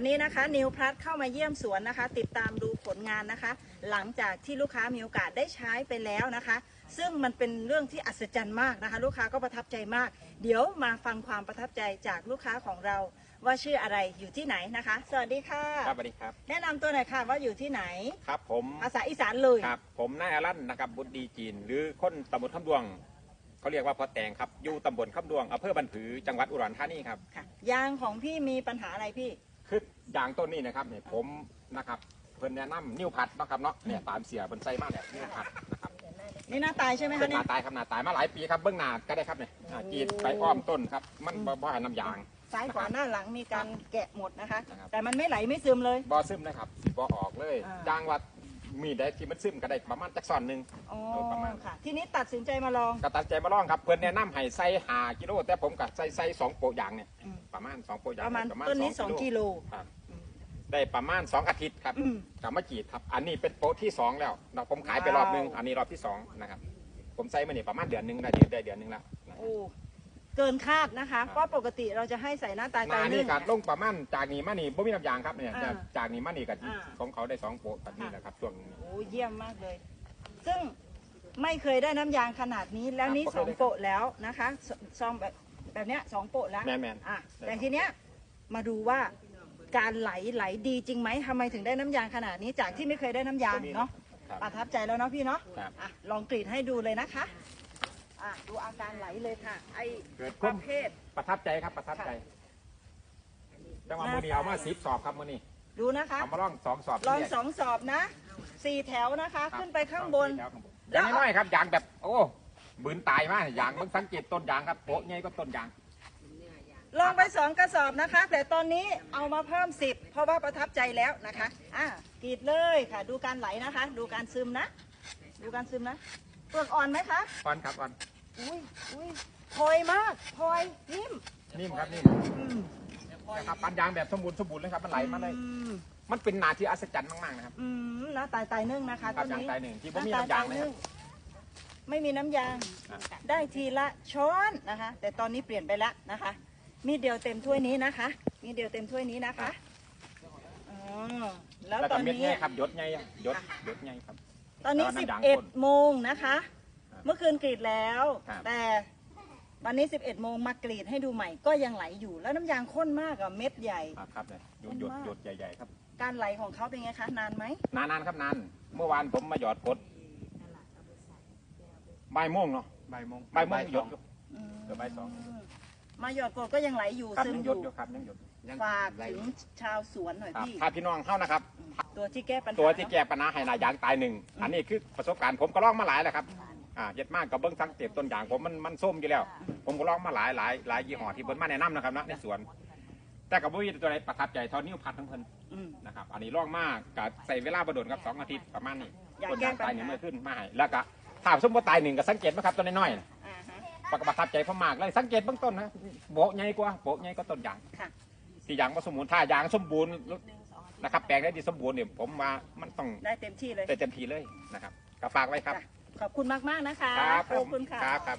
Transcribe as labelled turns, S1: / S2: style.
S1: วันนี้นะคะนิวพลัสเข้ามาเยี่ยมสวนนะคะ ติดตามดูผลงานนะคะ หลังจากที่ลูกค้ามีโอกาสได้ใช้ไปแล้วนะคะ ซึ่งมันเป็นเรื่องที่อัศจรรย์มากนะคะ ลูกค้าก็ประทับใจมาก เดี๋ยวมาฟังความประทับใจจากลูกค้าของเรา ว่าชื่ออะไรอยู่ที่ไหนนะคะ สวัสดีค่ะ
S2: ครับสวัสดีครับ
S1: แนะนำตัวหน่อยค่ะว่าอยู่ที่ไหน
S2: ครับผม
S1: ภาษาอีสานเลย
S2: ครับผมนายอารันนะครับบุตรดีจีน หรือคนตำบลคำดวง เขาเรียกว่าพ่อแตงครับอยู่ตำบลคำดวงอำเภอบันผือจังหวัดอุดรธานีครับ
S1: ค่ะยางของพี่มีปัญหาอะไรพี่
S2: คื อยางต้นนี้นะครับเนี่ยผมนะครับเพิ่นแนะนำนิ้วพัดเนาะครับเนาะเนี่ยตามเสียเพิ่นใส่มาเนี่ยนิ้วพัดนะครับ
S1: นี่หน้าตายใช่ไหม
S2: เป็
S1: คะ
S2: น
S1: เนี่
S2: หนาย ตายครับหนาตายมาหลายปีครับเบื้องหน้าก็ได้ครับเนี่ยอ่า
S1: โอ้
S2: กรีดไปอ้อมต้นครับมันบ่บ่ให้น้ำยาง
S1: ซ้ายขวาหน้าหลังมีการแกะหมดนะคะ
S2: นะครับ
S1: แต่มันไม่ไหลไม่ซึมเลย
S2: บ่ซึมนะครับสิบ่ออกเลย
S1: อ่า
S2: ยางว่ามีได้ที่มันซึมก็ได้ประมาณจักซอนหนึง
S1: อ๋อ
S2: โดยประมาณ
S1: ค่ะ ทีนี้ตัดสินใจมาลอง
S2: ก็ตัดใจมาลองครับเพื่อนแนะนำให้ใส่หากิโลแต่ผมก็ใส่ใส่สองโปะยางเนี่ย
S1: อืม
S2: ประมาณสองโปะยาง
S1: ประมาณ
S2: ได้
S1: ต้นนี้สองกิโล
S2: ครับ ได้ประมาณสองอาทิตย์ครับ
S1: อืม
S2: กลับมาจีดครับ อันนี้เป็นโปะที่สองแล้วเราผมขายไปรอบหนึง
S1: ว้าว
S2: อันนี้รอบที่สองนะครับ ผมใส่มาเนี่ยประมาณเดือนหนึงได้ได้เดือนหนึงแล้วนะครับ
S1: โอ้เกินคาดนะคะเพราะปกติเราจะให้ใส่หน้าตาย
S2: มา
S1: ตาย
S2: อัน
S1: นึ่
S2: นี่
S1: ง
S2: กัลงประมาณจากนี้มานี่บ่มีน้ำยางครับเนี่ย
S1: อ่า
S2: จากจากนี้มานี่กับ
S1: อ่า
S2: ของเขาได้สองโปะแบบนี้แหละครับช่วงนี้
S1: โอ้เยี่ยมมากเลย ซึ่งไม่เคยได้น้ำยางขนาดนี้แล้วนี้
S2: ครับ
S1: สองโปะแล้วนะคะซซองแบบแบบเนี้ยสองโปะแล้ว
S2: แม่นแม่น
S1: อะแต่ทีเนี้ยมาดูว่า การไหลไหลดีจริงไหมทำไมถึงได้น้ำยางขนาดนี้จากที่ไม่เคยได้น้ำยางเนาะ
S2: ครับ
S1: ประทับใจแล้วเนาะพี่เนาะ
S2: ครับ
S1: อะลองกรีดให้ดูเลยนะคะอะดูอาการไหลเลยค่ะ ไอ
S2: เกิด
S1: ป
S2: ความ
S1: ระเภท
S2: ประทับใจครับประทับใจ
S1: ค่ะ
S2: จังหวะมือนี้เอามาสิบสอบครับมือนี้
S1: ดูนะคะ
S2: เอามาลองสองสอบ
S1: ลอง
S2: ที่แรก
S1: สองสอบนะสี่แถวนะคะ
S2: ครับ
S1: ขึ้นไปข้างบน
S2: ยางน้อยๆครับยางแบบ โอ้บืนตายมากยางมึงสังเกตต้นยางครับโป๊ะไงก็ต้นยาง
S1: ลองไปสองกระสอบนะคะ แต่ตอนนี้เอามาเพิ่มสิบเพราะว่าประทับใจแล้วนะคะอะกรีดเลยค่ะ ดูการไหลนะคะ ดูการซึมนะ ดูการซึมนะเปลือกอ่อนไหมคะ
S2: อ่อนครับอ่อน
S1: อุ้ยอุ้ยพลอยมากพลอยนิ่ม
S2: นิ่มครับนิ่ม
S1: อืม
S2: นะครับปันยางแบบสมบูรณ์สมบูรณ์เลยครับมันไหลมาเลย
S1: อืม
S2: มันเป็นนาที่อัศจรรย์มากๆนะครับ
S1: อืมนะตายตายนึ่งนะคะ
S2: ครั
S1: ต้
S2: บ
S1: น
S2: ยาง
S1: นี้
S2: ตายหนึ่งที่ผมมีน้ำยางนะครับ
S1: ไม่มีน้ำยาง
S2: อะ
S1: ได้ทีละช้อนนะคะ แต่ตอนนี้เปลี่ยนไปแล้วนะคะ มีเดียวเต็มถ้วยนี้นะคะ มีเดียวเต็มถ้วยนี้นะคะอ๋อแล้ว
S2: แล้ว
S1: ต
S2: ก็
S1: อน
S2: เม็ด
S1: นี้
S2: ไงครับยศไงยศยศไงครับ
S1: ตอนนี้
S2: แล้วน้ำยางข้น
S1: 11 โมงนะคะเมื่อคืนกรีดแล้ว
S2: ครับ
S1: แต่วันนี้ 11 โมงมากรีดให้ดูใหม่ก็ยังไหลอยู่ แล้วน้ำยางข้นมากอะเม็ดใหญ่
S2: ครับครับเนี่ยหยดหยดหยดใหญ่ๆครับ
S1: การไหลของเขาเป็นไงคะ นานไหม
S2: นานๆครับนาน เมื่อวานผมมาหยอดกดบ่ายโมงเนาะ
S3: บ่ายโมง
S2: บ่ายโมงหยดอยู่
S1: อืม
S2: เดี๋ยวบ่ายสอง
S1: มาหยอดกดก็ยังไหลอยู่
S2: ครับ
S1: ซึม
S2: ยัง
S1: อ
S2: หยด
S1: ยู่
S2: อยู่ครับยังหยด
S3: ยัง
S1: ฝาก
S3: ไหล
S1: ถึงชาวสวนหน่อย
S2: ครับ
S1: พี่
S2: ถ้าพี่น้องเข้านะครับ
S1: ตัวที่แก้ปัญหา
S2: ตัวที่
S1: เนอะ
S2: แก้ปัญหาให้นายางตายหนึ่ง อันนี้คือประสบการณ์ผมก็ลองมาหลายแล้วครับ อ่าเย็ดมากกับเบิ้งสังเกตต้นยางผมมันมันส้มอยู่แล้ว ผมก็ลองมาหลายหลายหลายยี่ห้อที่เพิ่นมาแนะนำนะครับนะในสวน แต่กับวิตัวไหนประทับใจเท่านิ้วพัดทั้งเพิ่น
S1: อืม
S2: นะครับ อันนี้ลองมากกับใส่เวลาประโดดครับสองอาทิตย์ประมาณนี้
S1: อยาก
S2: ต้น
S1: แก้
S2: ยาง
S1: ปัญหา
S2: ตายหนึ่งเมื่อขึ้นมาให้แล้วก็ถ้าสมมติตายหนึ่งก็สังเกตไหมครับต้นน้อยๆน่ะ
S1: อ่าฮะ
S2: ประทับใจผมมากเลยสังเกตเบื้องต้นนะโบะใหญ่กว่าโบะใหญ่ก็ต้นยาง
S1: ค่ะ
S2: ที่ยางมาสมบูรณ์ถ้ายางสมบูรณ์นะครับแปลงได้ดีสมบูรณ์เนี่ยผมว่ามันต้อง
S1: ได้เต็มที่เลย
S2: ได้เต็มทีเลยนะครับก็ฝากไว้ครับ
S1: ขอบคุณมากๆนะคะ
S2: ครับ
S1: ข
S2: ผ
S1: อบ
S2: ม
S1: คุณค่ะ
S2: ครับครับ